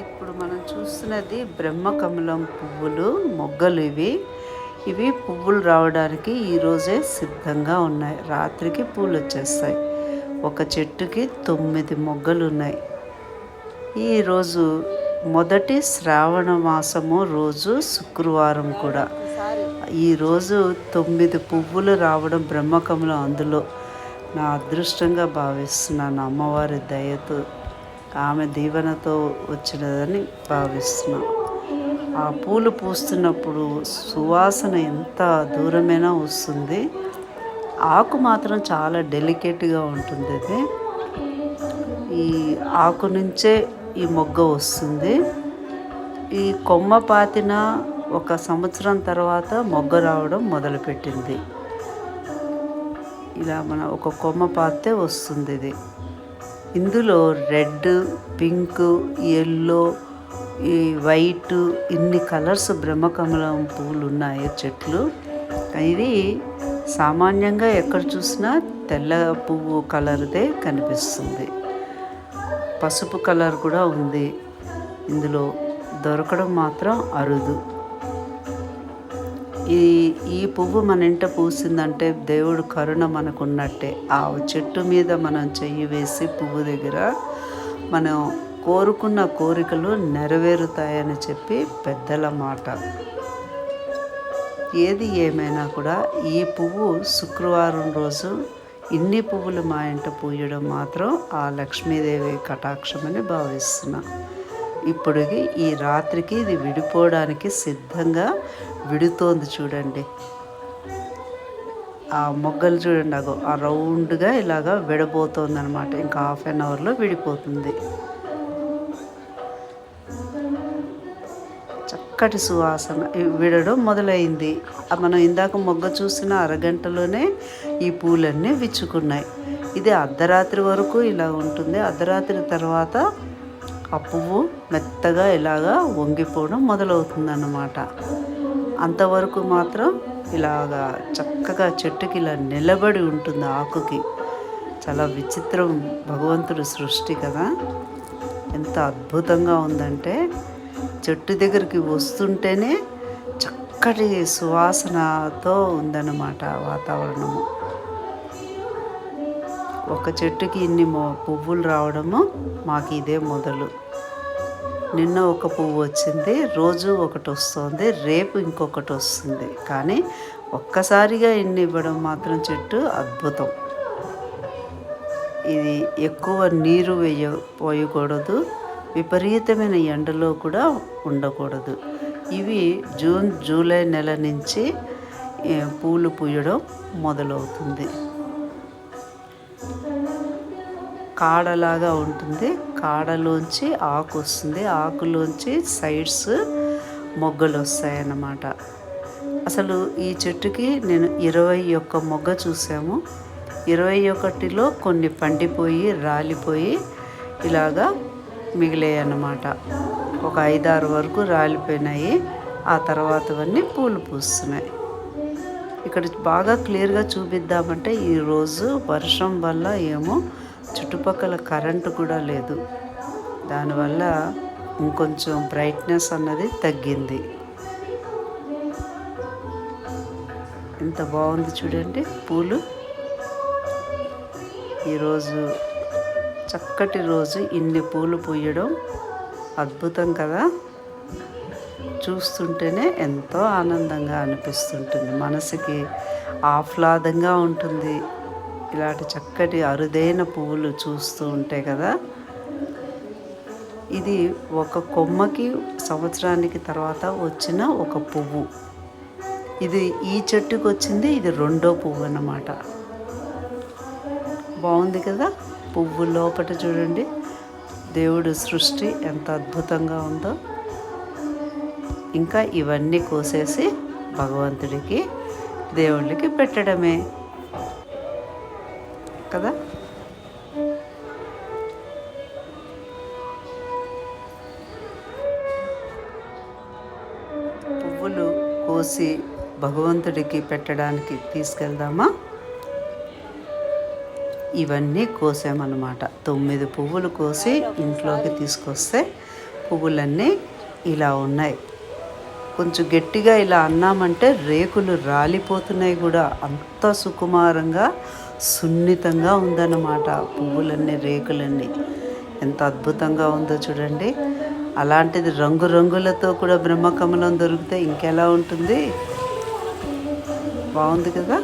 ఇప్పుడు మనం చూస్తున్నది బ్రహ్మకమలం పువ్వులు మొగ్గలు ఇవి. ఇవి పువ్వులు రావడానికి ఈరోజే సిద్ధంగా ఉన్నాయి. రాత్రికి పూలు వచ్చేస్తాయి. ఒక చెట్టుకి తొమ్మిది మొగ్గలు ఉన్నాయి. ఈరోజు మొదటి శ్రావణ మాసము రోజు శుక్రవారం కూడా. ఈరోజు తొమ్మిది పువ్వులు రావడం బ్రహ్మకమలం అందులో. నా అదృష్టంగా భావిస్తున్నాను. అమ్మవారి దయతో ఆమె దీవెనతో వచ్చినదని భావిస్తున్నాను ఆ పూలు పూస్తున్నప్పుడు సువాసన ఎంత దూరమైనా వస్తుంది. ఆకు మాత్రం చాలా డెలికేట్గా ఉంటుంది అది. ఈ ఆకు నుంచే ఈ మొగ్గ వస్తుంది. ఈ కొమ్మ పాతిన ఒక సంవత్సరం తర్వాత మొగ్గ రావడం మొదలుపెట్టింది. ఇలా మన ఒక కొమ్మ పాతే వస్తుంది ఇది. ఇందులో రెడ్ పింక్ ఎల్లో ఈ వైట్ ఇన్ని కలర్స్ బ్రహ్మకమలం పువ్వులు ఉన్నాయి చెట్లు. ఇది సామాన్యంగా ఎక్కడ చూసినా తెల్ల పువ్వు కలర్దే కనిపిస్తుంది. పసుపు కలర్ కూడా ఉంది. ఇందులో దొరకడం మాత్రం అరుదు. ఈ ఈ పువ్వు మన ఇంట పూసిందంటే దేవుడు కరుణ మనకు ఉన్నట్టే ఆ చెట్టు మీద మనం చెయ్యి వేసి పువ్వు దగ్గర మనం కోరుకున్న కోరికలు నెరవేరుతాయని చెప్పి పెద్దల మాట. ఏది ఏమైనా కూడా ఈ పువ్వు శుక్రవారం రోజు ఇన్ని పువ్వులు మా ఇంట పూయడం మాత్రం ఆ లక్ష్మీదేవి కటాక్షమని భావిస్తున్నాను ఇప్పుడు ఈ రాత్రికి ఇది విడిపోవడానికి సిద్ధంగా విడుతోంది చూడండి. ఆ మొగ్గలు చూడండి అగో ఆ రౌండ్గా ఇలాగా విడబోతోంది అనమాట ఇంకా హాఫ్ అన్ అవర్లో విడిపోతుంది. చక్కటి సువాసన. విడడం మొదలైంది. మనం ఇందాక మొగ్గ చూసిన అరగంటలోనే ఈ పూలన్నీ విచ్చుకున్నాయి. ఇది అర్ధరాత్రి వరకు ఇలా ఉంటుంది. అర్ధరాత్రి తర్వాత ఆ పువ్వు మెత్తగా ఇలాగా వంగిపోవడం మొదలవుతుంది అన్నమాట అంతవరకు మాత్రం ఇలాగా చక్కగా చెట్టుకి ఇలా నిలబడి ఉంటుంది ఆకుకి. చాలా విచిత్రం భగవంతుడు సృష్టి కదా. ఎంత అద్భుతంగా ఉందంటే చెట్టు దగ్గరికి వస్తుంటేనే చక్కటి సువాసనతో ఉందన్నమాట వాతావరణము. ఒక చెట్టుకి ఇన్ని పువ్వులు రావడము మాకు ఇదే మొదలు. నిన్న ఒక పువ్వు వచ్చింది రోజు ఒకటి వస్తుంది రేపు ఇంకొకటి వస్తుంది. కానీ ఒక్కసారిగా ఇన్ని ఇవ్వడం మాత్రం చెట్టు అద్భుతం. ఇది ఎక్కువ నీరు వేయ పోయకూడదు విపరీతమైన ఎండలో కూడా ఉండకూడదు. ఇవి జూన్ జూలై నెల నుంచి పూలు పూయడం మొదలవుతుంది. కాడలాగా ఉంటుంది. కాడలోంచి ఆకు వస్తుంది. ఆకులోంచి సైడ్స్ మొగ్గలు వస్తాయి అన్నమాట అసలు ఈ చెట్టుకి నేను ఇరవై ఒక్క మొగ్గ చూసాము. ఇరవై ఒకటిలో కొన్ని పండిపోయి రాలిపోయి ఇలాగా మిగిలాయి అన్నమాట ఒక ఐదారు వరకు రాలిపోయినాయి. ఆ తర్వాతవన్నీ పూలు పూస్తున్నాయి. ఇక్కడ బాగా క్లియర్గా చూపిద్దామంటే ఈరోజు వర్షం వల్ల ఏమో చుట్టుపక్కల కరెంటు కూడా లేదు. దానివల్ల ఇంకొంచెం బ్రైట్నెస్ అన్నది తగ్గింది. ఎంత బాగుంది చూడండి పూలు. ఈరోజు చక్కటి రోజు ఇన్ని పూలు పూయడం అద్భుతం కదా. చూస్తుంటేనే ఎంతో ఆనందంగా అనిపిస్తుంటుంది. మనసుకి ఆహ్లాదంగా ఉంటుంది. ఇలాంటి చక్కటి అరుదైన పువ్వులు చూస్తూ ఉంటే కదా ఇది ఒక కొమ్మకి సంవత్సరానికి తర్వాత వచ్చిన ఒక పువ్వు. ఇది ఈ చెట్టుకు వచ్చింది ఇది రెండో పువ్వు అన్నమాట. బాగుంది కదా? పువ్వు లోపట చూడండి. దేవుడు సృష్టి ఎంత అద్భుతంగా ఉందో. ఇంకా ఇవన్నీ కోసేసి భగవంతుడికి దేవుళ్ళకి పెట్టడమే. కదా? పువ్వులు కోసి భగవంతుడికి పెట్టడానికి తీసుకెళ్దామా? ఇవన్నీ కోసామన్నమాట. తొమ్మిది పువ్వులు కోసి ఇంట్లోకి తీసుకొస్తే పువ్వులన్నీ ఇలా ఉన్నాయి. కొంచెం గట్టిగా ఇలా అన్నామంటే రేకులు రాలిపోతున్నాయి కూడా. అంత సుకుమారంగా సున్నితంగా ఉందన్నమాట పువ్వులన్నీ రేకులన్నీ. ఎంత అద్భుతంగా ఉందో చూడండి. అలాంటిది రంగురంగులతో కూడా బ్రహ్మకమలం దొరికితే ఇంకెలా ఉంటుంది? బాగుంది కదా?